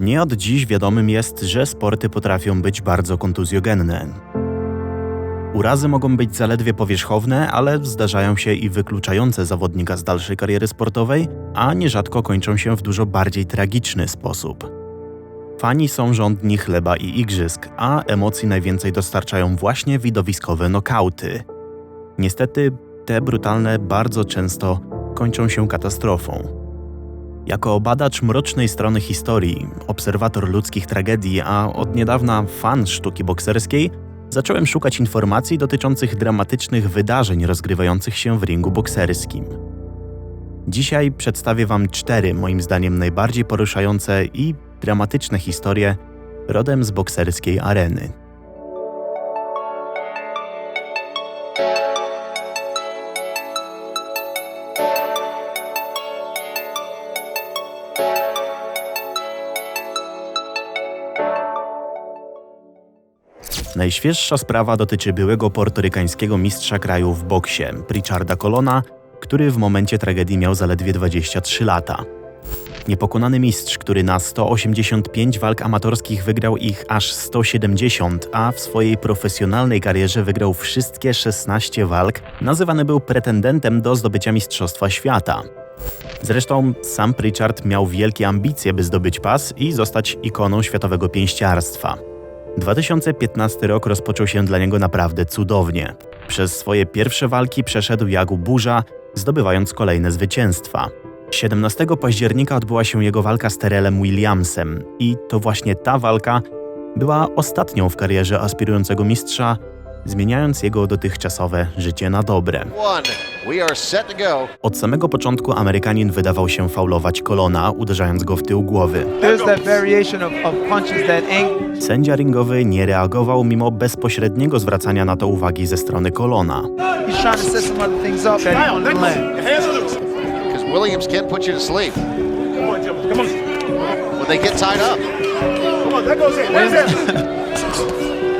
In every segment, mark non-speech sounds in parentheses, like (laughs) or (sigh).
Nie od dziś wiadomym jest, że sporty potrafią być bardzo kontuzjogenne. Urazy mogą być zaledwie powierzchowne, ale zdarzają się i wykluczające zawodnika z dalszej kariery sportowej, a nierzadko kończą się w dużo bardziej tragiczny sposób. Fani są żądni chleba i igrzysk, a emocji najwięcej dostarczają właśnie widowiskowe nokauty. Niestety, te brutalne bardzo często kończą się katastrofą. Jako badacz mrocznej strony historii, obserwator ludzkich tragedii, a od niedawna fan sztuki bokserskiej, zacząłem szukać informacji dotyczących dramatycznych wydarzeń rozgrywających się w ringu bokserskim. Dzisiaj przedstawię Wam cztery, moim zdaniem, najbardziej poruszające i dramatyczne historie rodem z bokserskiej areny. Najświeższa sprawa dotyczy byłego portorykańskiego mistrza kraju w boksie, Richarda Colona, który w momencie tragedii miał zaledwie 23 lata. Niepokonany mistrz, który na 185 walk amatorskich wygrał ich aż 170, a w swojej profesjonalnej karierze wygrał wszystkie 16 walk, nazywany był pretendentem do zdobycia Mistrzostwa Świata. Zresztą sam Pritchard miał wielkie ambicje, by zdobyć pas i zostać ikoną światowego pięściarstwa. 2015 rok rozpoczął się dla niego naprawdę cudownie. Przez swoje pierwsze walki przeszedł jak burza, zdobywając kolejne zwycięstwa. 17 października odbyła się jego walka z Terelem Williamsem i to właśnie ta walka była ostatnią w karierze aspirującego mistrza, zmieniając jego dotychczasowe życie na dobre. Od samego początku Amerykanin wydawał się faulować kolona, uderzając go w tył głowy. Sędzia ringowy nie reagował mimo bezpośredniego zwracania na to uwagi ze strony kolona. Williams put you to sleep Come on. Come on. when they get tied up. Come on. That goes in. Where's that? (laughs)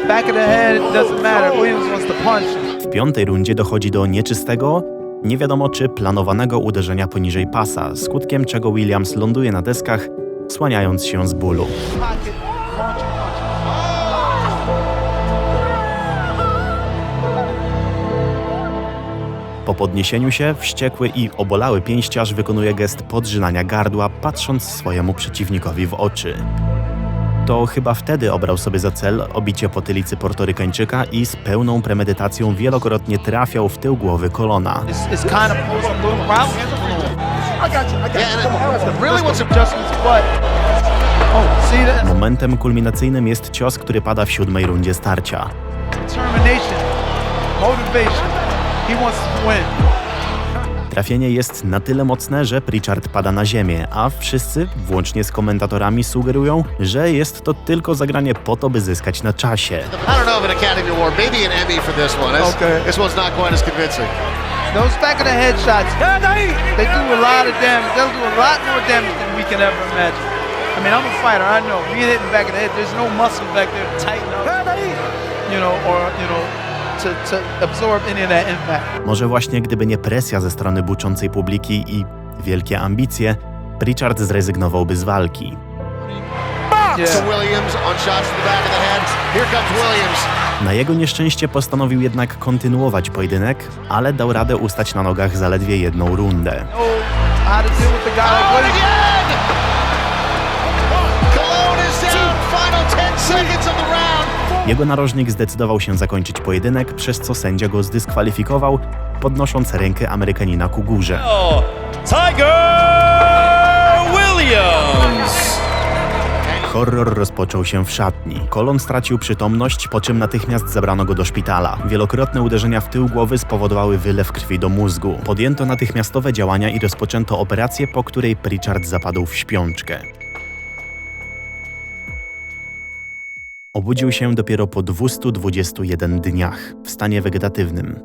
Back of the head, it doesn't matter. Williams wants to punch. W piątej rundzie dochodzi do nieczystego, nie wiadomo czy planowanego uderzenia poniżej pasa, skutkiem czego Williams ląduje na deskach, słaniając się z bólu. Po podniesieniu się, wściekły i obolały pięściarz wykonuje gest podrzynania gardła, patrząc swojemu przeciwnikowi w oczy. To chyba wtedy obrał sobie za cel obicie potylicy Portorykańczyka i z pełną premedytacją wielokrotnie trafiał w tył głowy kolona. Momentem kulminacyjnym jest cios, który pada w siódmej rundzie starcia. determination, motivation. He wants to win. Trafienie jest na tyle mocne, że Pritchard pada na ziemię, a wszyscy, włącznie z komentatorami, sugerują, że jest to tylko zagranie po to, by zyskać na czasie. I don't know of an Academy Award, maybe an Emmy for this one. This, Okay. this one's not quite as convincing. Those back of the head shots, they do a lot of damage. They'll do a lot more damage than we can ever imagine. I mean, I'm a fighter. I know. Me hitting back of the head, there's no muscle back there to tighten up, you know, or you know, to, to absorb any of that impact. Może właśnie gdyby nie presja ze strony buczącej publiki i wielkie ambicje, Pritchard zrezygnowałby z walki. To Yeah. Williams on shots to the back of the head. Here comes Williams. Na jego nieszczęście postanowił jednak kontynuować pojedynek, ale dał radę ustać na nogach zaledwie jedną rundę. Know Jego narożnik zdecydował się zakończyć pojedynek, przez co sędzia go zdyskwalifikował, podnosząc rękę Amerykanina ku górze. Tiger Williams. Horror rozpoczął się w szatni. Kolon stracił przytomność, po czym natychmiast zabrano go do szpitala. Wielokrotne uderzenia w tył głowy spowodowały wylew krwi do mózgu. Podjęto natychmiastowe działania i rozpoczęto operację, po której Pritchard zapadł w śpiączkę. Obudził się dopiero po 221 dniach, w stanie wegetatywnym.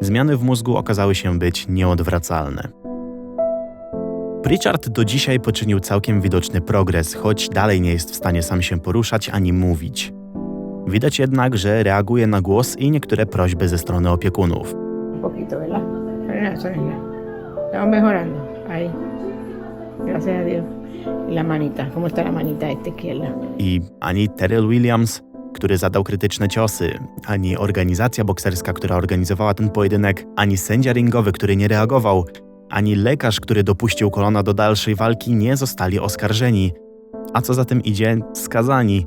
Zmiany w mózgu okazały się być nieodwracalne. Pritchard do dzisiaj poczynił całkiem widoczny progres, choć dalej nie jest w stanie sam się poruszać ani mówić. Widać jednak, że reaguje na głos i niektóre prośby ze strony opiekunów. un poquito, ¿verdad? Nada, eso es. Estamos mejorando. Ahí. Gracias a Dios. La manita, ¿cómo está la manita? I ani Terrell Williams, który zadał krytyczne ciosy, ani organizacja bokserska, która organizowała ten pojedynek, ani sędzia ringowy, który nie reagował, ani lekarz, który dopuścił kolona do dalszej walki, nie zostali oskarżeni. A co za tym idzie, skazani,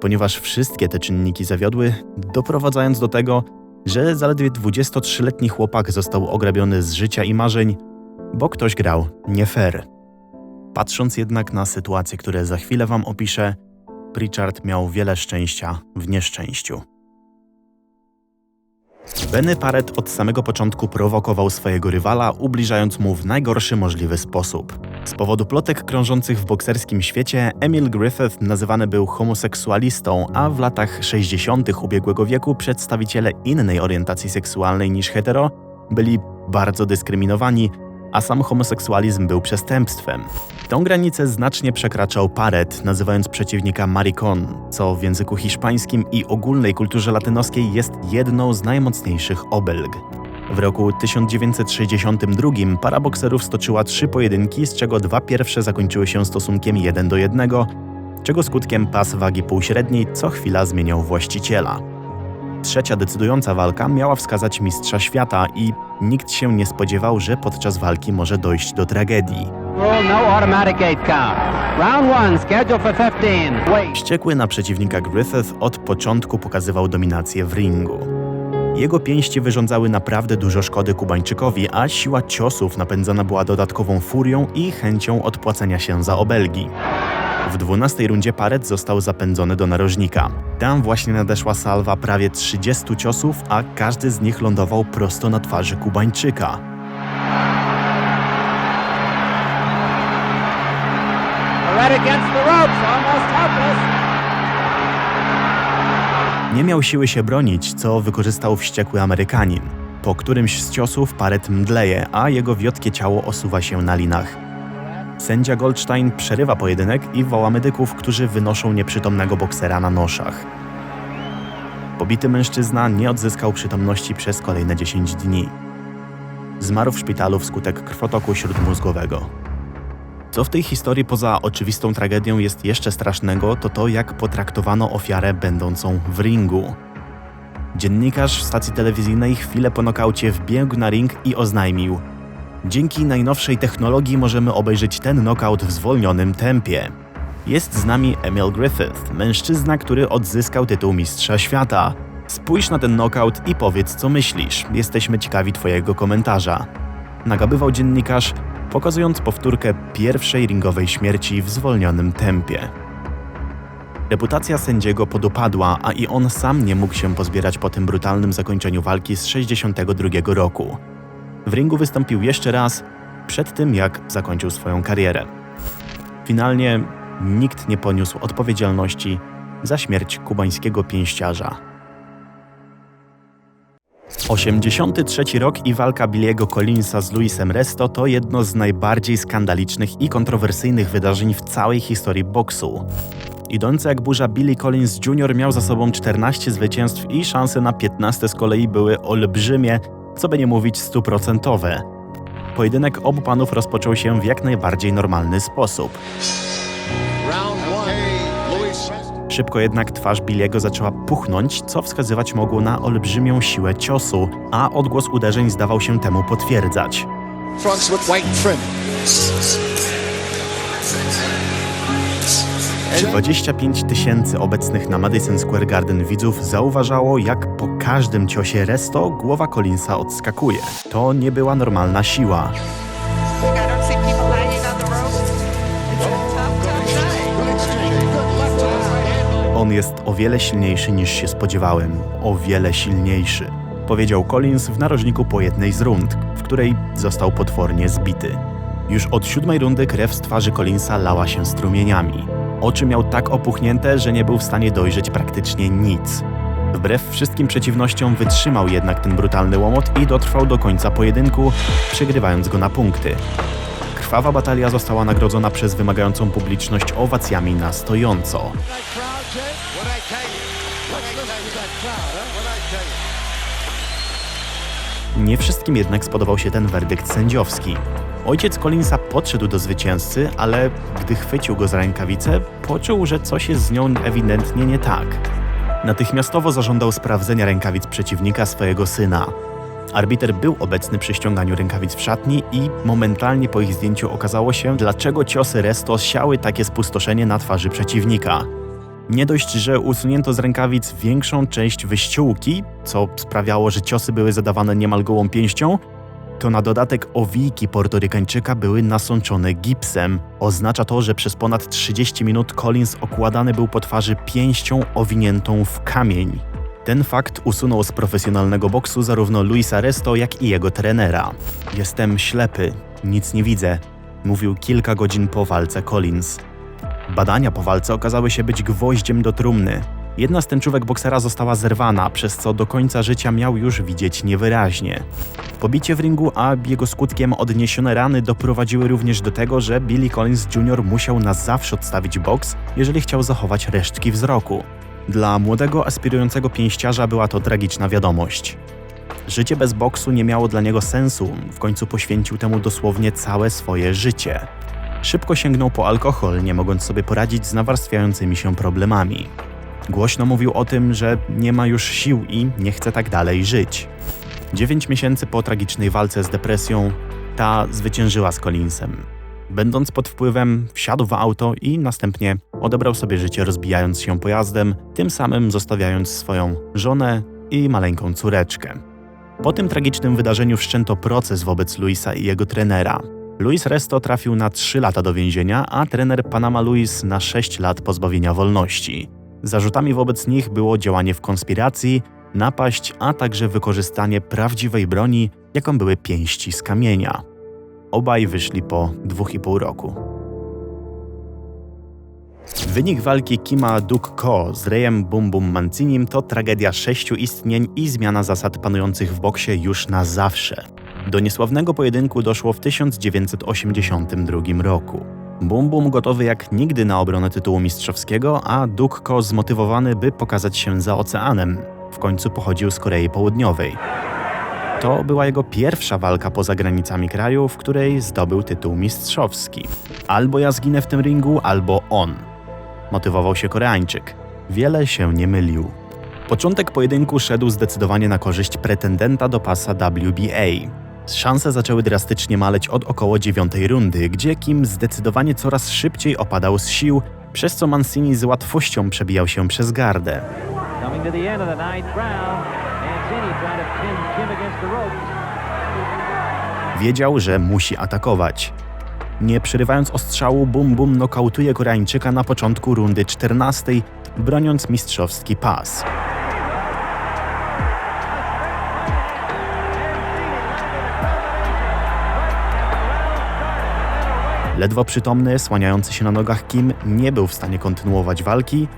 ponieważ wszystkie te czynniki zawiodły, doprowadzając do tego, że zaledwie 23-letni chłopak został ograbiony z życia i marzeń, bo ktoś grał nie fair. Patrząc jednak na sytuacje, które za chwilę Wam opiszę, Pritchard miał wiele szczęścia w nieszczęściu. Benny Parrett od samego początku prowokował swojego rywala, ubliżając mu w najgorszy możliwy sposób. Z powodu plotek krążących w bokserskim świecie, Emil Griffith nazywany był homoseksualistą, a w latach 60. ubiegłego wieku przedstawiciele innej orientacji seksualnej niż hetero byli bardzo dyskryminowani, a sam homoseksualizm był przestępstwem. Tą granicę znacznie przekraczał Paret, nazywając przeciwnika maricon, co w języku hiszpańskim i ogólnej kulturze latynoskiej jest jedną z najmocniejszych obelg. W roku 1962 para bokserów stoczyła trzy pojedynki, z czego dwa pierwsze zakończyły się stosunkiem 1 do 1, czego skutkiem pas wagi półśredniej co chwila zmieniał właściciela. Trzecia decydująca walka miała wskazać mistrza świata i nikt się nie spodziewał, że podczas walki może dojść do tragedii. No automatic eight count. Round one, scheduled for 15. Wait. Wściekły na przeciwnika Griffith od początku pokazywał dominację w ringu. Jego pięści wyrządzały naprawdę dużo szkody Kubańczykowi, a siła ciosów napędzana była dodatkową furią i chęcią odpłacenia się za obelgi. W 12 rundzie Paret został zapędzony do narożnika. Tam właśnie nadeszła salwa prawie 30 ciosów, a każdy z nich lądował prosto na twarzy Kubańczyka. Nie miał siły się bronić, co wykorzystał wściekły Amerykanin. Po którymś z ciosów Paret mdleje, a jego wiotkie ciało osuwa się na linach. Sędzia Goldstein przerywa pojedynek i woła medyków, którzy wynoszą nieprzytomnego boksera na noszach. Pobity mężczyzna nie odzyskał przytomności przez kolejne 10 dni. Zmarł w szpitalu wskutek krwotoku śródmózgowego. Co w tej historii poza oczywistą tragedią jest jeszcze strasznego, to to, jak potraktowano ofiarę będącą w ringu. Dziennikarz stacji telewizyjnej chwilę po nokaucie wbiegł na ring i oznajmił: Dzięki najnowszej technologii możemy obejrzeć ten nokaut w zwolnionym tempie. Jest z nami Emil Griffith, mężczyzna, który odzyskał tytuł Mistrza Świata. Spójrz na ten nokaut i powiedz, co myślisz. Jesteśmy ciekawi Twojego komentarza. Nagabywał dziennikarz, pokazując powtórkę pierwszej ringowej śmierci w zwolnionym tempie. Reputacja sędziego podupadła, a i on sam nie mógł się pozbierać po tym brutalnym zakończeniu walki z 62 roku. W ringu wystąpił jeszcze raz, przed tym jak zakończył swoją karierę. Finalnie nikt nie poniósł odpowiedzialności za śmierć kubańskiego pięściarza. 83 rok i walka Billiego Collinsa z Luisem Resto to jedno z najbardziej skandalicznych i kontrowersyjnych wydarzeń w całej historii boksu. Idący jak burza Billy Collins Jr. miał za sobą 14 zwycięstw i szanse na 15 z kolei były olbrzymie, co by nie mówić stuprocentowe. Pojedynek obu panów rozpoczął się w jak najbardziej normalny sposób. Szybko jednak twarz Billiego zaczęła puchnąć, co wskazywać mogło na olbrzymią siłę ciosu, a odgłos uderzeń zdawał się temu potwierdzać. Fronts with white trim. 25 tysięcy obecnych na Madison Square Garden widzów zauważało, jak po każdym ciosie Resto głowa Collinsa odskakuje. To nie była normalna siła. On jest o wiele silniejszy niż się spodziewałem. O wiele silniejszy. Powiedział Collins w narożniku po jednej z rund, w której został potwornie zbity. Już od siódmej rundy krew z twarzy Collinsa lała się strumieniami. Oczy miał tak opuchnięte, że nie był w stanie dojrzeć praktycznie nic. Wbrew wszystkim przeciwnościom wytrzymał jednak ten brutalny łomot i dotrwał do końca pojedynku, przegrywając go na punkty. Krwawa batalia została nagrodzona przez wymagającą publiczność owacjami na stojąco. Nie wszystkim jednak spodobał się ten werdykt sędziowski. Ojciec Collinsa podszedł do zwycięzcy, ale gdy chwycił go za rękawicę, poczuł, że coś jest z nią ewidentnie nie tak. Natychmiastowo zażądał sprawdzenia rękawic przeciwnika swojego syna. Arbiter był obecny przy ściąganiu rękawic w szatni i momentalnie po ich zdjęciu okazało się, dlaczego ciosy Resto siały takie spustoszenie na twarzy przeciwnika. Nie dość, że usunięto z rękawic większą część wyściółki, co sprawiało, że ciosy były zadawane niemal gołą pięścią, to na dodatek owijki portorykańczyka były nasączone gipsem. Oznacza to, że przez ponad 30 minut Collins okładany był po twarzy pięścią owiniętą w kamień. Ten fakt usunął z profesjonalnego boksu zarówno Luisa Resto, jak i jego trenera. Jestem ślepy, nic nie widzę, mówił kilka godzin po walce Collins. Badania po walce okazały się być gwoździem do trumny. Jedna z tęczówek boksera została zerwana, przez co do końca życia miał już widzieć niewyraźnie. Pobicie w ringu, a jego skutkiem odniesione rany doprowadziły również do tego, że Billy Collins Jr. musiał na zawsze odstawić boks, jeżeli chciał zachować resztki wzroku. Dla młodego, aspirującego pięściarza była to tragiczna wiadomość. Życie bez boksu nie miało dla niego sensu, w końcu poświęcił temu dosłownie całe swoje życie. Szybko sięgnął po alkohol, nie mogąc sobie poradzić z nawarstwiającymi się problemami. Głośno mówił o tym, że nie ma już sił i nie chce tak dalej żyć. Dziewięć miesięcy po tragicznej walce z depresją, ta zwyciężyła z Collinsem. Będąc pod wpływem, wsiadł w auto i następnie odebrał sobie życie, rozbijając się pojazdem, tym samym zostawiając swoją żonę i maleńką córeczkę. Po tym tragicznym wydarzeniu wszczęto proces wobec Luisa i jego trenera. Luis Resto trafił na 3 lata do więzienia, a trener Panama Luis na 6 lat pozbawienia wolności. Zarzutami wobec nich było działanie w konspiracji, napaść, a także wykorzystanie prawdziwej broni, jaką były pięści z kamienia. Obaj wyszli po dwóch i pół roku. Wynik walki Kima Duk Ko z Reyem Bum Bum Mancinim to tragedia sześciu istnień i zmiana zasad panujących w boksie już na zawsze. Do niesławnego pojedynku doszło w 1982 roku. Bum Bum gotowy jak nigdy na obronę tytułu mistrzowskiego, a Duk Ko zmotywowany, by pokazać się za oceanem. W końcu pochodził z Korei Południowej. To była jego pierwsza walka poza granicami kraju, w której zdobył tytuł mistrzowski. Albo ja zginę w tym ringu, albo on. Motywował się Koreańczyk. Wiele się nie mylił. Początek pojedynku szedł zdecydowanie na korzyść pretendenta do pasa WBA. Szanse zaczęły drastycznie maleć od około dziewiątej rundy, gdzie Kim zdecydowanie coraz szybciej opadał z sił, przez co Mancini z łatwością przebijał się przez gardę. Wiedział, że musi atakować. Nie przerywając ostrzału, Bum Bum nokautuje Koreańczyka na początku rundy 14, broniąc mistrzowski pas. Ledwo przytomny, słaniający się na nogach Kim nie był w stanie kontynuować walki,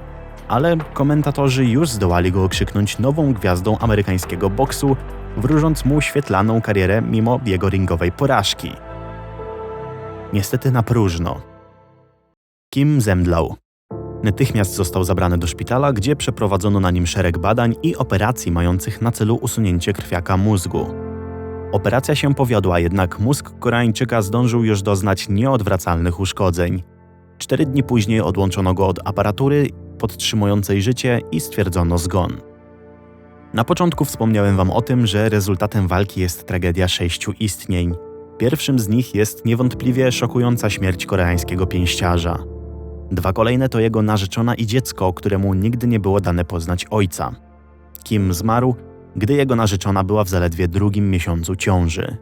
ale komentatorzy już zdołali go okrzyknąć nową gwiazdą amerykańskiego boksu, wróżąc mu świetlaną karierę mimo jego ringowej porażki. Niestety na próżno. Kim zemdlał. Natychmiast został zabrany do szpitala, gdzie przeprowadzono na nim szereg badań i operacji mających na celu usunięcie krwiaka mózgu. Operacja się powiodła, jednak mózg Koreańczyka zdążył już doznać nieodwracalnych uszkodzeń. Cztery dni później odłączono go od aparatury podtrzymującej życie i stwierdzono zgon. Na początku wspomniałem Wam o tym, że rezultatem walki jest tragedia sześciu istnień. Pierwszym z nich jest niewątpliwie szokująca śmierć koreańskiego pięściarza. Dwa kolejne to jego narzeczona i dziecko, któremu nigdy nie było dane poznać ojca. Kim zmarł, gdy jego narzeczona była w zaledwie drugim miesiącu ciąży.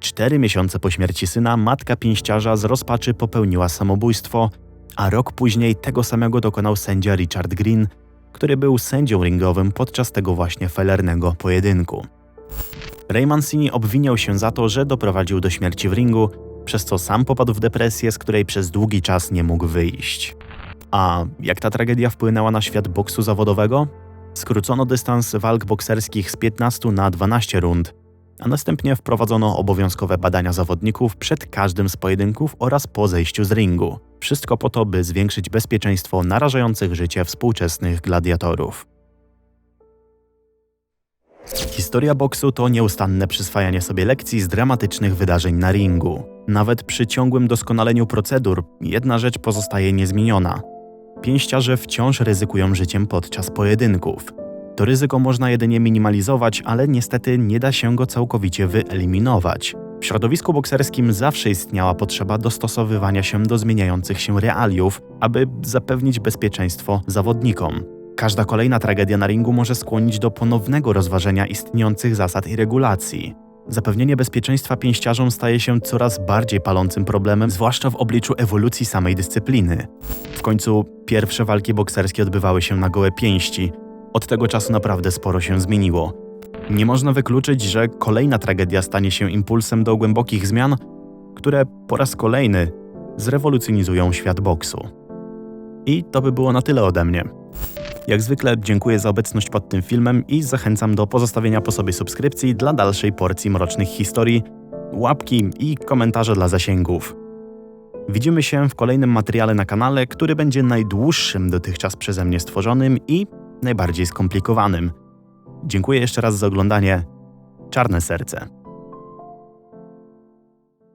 Cztery miesiące po śmierci syna matka pięściarza z rozpaczy popełniła samobójstwo, a rok później tego samego dokonał sędzia Richard Green, który był sędzią ringowym podczas tego właśnie felernego pojedynku. Ray Mancini obwiniał się za to, że doprowadził do śmierci w ringu, przez co sam popadł w depresję, z której przez długi czas nie mógł wyjść. A jak ta tragedia wpłynęła na świat boksu zawodowego? Skrócono dystans walk bokserskich z 15 na 12 rund, a następnie wprowadzono obowiązkowe badania zawodników przed każdym z pojedynków oraz po zejściu z ringu. Wszystko po to, by zwiększyć bezpieczeństwo narażających życie współczesnych gladiatorów. Historia boksu to nieustanne przyswajanie sobie lekcji z dramatycznych wydarzeń na ringu. Nawet przy ciągłym doskonaleniu procedur, jedna rzecz pozostaje niezmieniona. Pięściarze wciąż ryzykują życiem podczas pojedynków. To ryzyko można jedynie minimalizować, ale niestety nie da się go całkowicie wyeliminować. W środowisku bokserskim zawsze istniała potrzeba dostosowywania się do zmieniających się realiów, aby zapewnić bezpieczeństwo zawodnikom. Każda kolejna tragedia na ringu może skłonić do ponownego rozważenia istniejących zasad i regulacji. Zapewnienie bezpieczeństwa pięściarzom staje się coraz bardziej palącym problemem, zwłaszcza w obliczu ewolucji samej dyscypliny. W końcu pierwsze walki bokserskie odbywały się na gołe pięści. Od tego czasu naprawdę sporo się zmieniło. Nie można wykluczyć, że kolejna tragedia stanie się impulsem do głębokich zmian, które po raz kolejny zrewolucjonizują świat boksu. I to by było na tyle ode mnie. Jak zwykle dziękuję za obecność pod tym filmem i zachęcam do pozostawienia po sobie subskrypcji dla dalszej porcji mrocznych historii, łapki i komentarze dla zasięgów. Widzimy się w kolejnym materiale na kanale, który będzie najdłuższym dotychczas przeze mnie stworzonym i najbardziej skomplikowanym. Dziękuję jeszcze raz za oglądanie. Czarne serce.